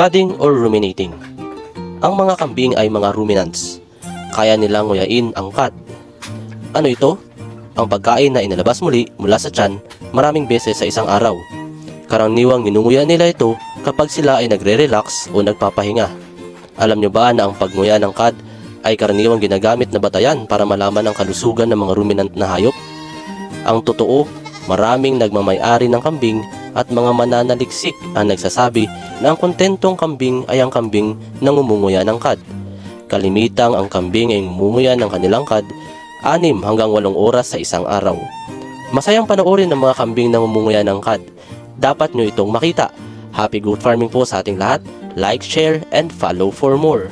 Cudding or ruminating. Ang mga kambing ay mga ruminants. Kaya nilang nguyain ang cud. Ano ito? Ang pagkain na inalabas muli mula sa tiyan maraming beses sa isang araw. Karaniwang ninunguya nila ito kapag sila ay nagre-relax o nagpapahinga. Alam nyo ba na ang pagnguya ng cud ay karaniwang ginagamit na batayan para malaman ang kalusugan ng mga ruminant na hayop? Ang totoo, maraming nagmamayari ng kambing at mga mananaliksik ang nagsasabi na ang kontentong kambing ay ang kambing na ngumunguya ng kad. Kalimitang ang kambing ay ngumunguya ng kanilang kad 6 hanggang 8 oras sa isang araw. Masayang panoorin ng mga kambing na ngumunguya ng kad. Dapat nyo itong makita. Happy goat farming po sa ating lahat. Like, share, and follow for more.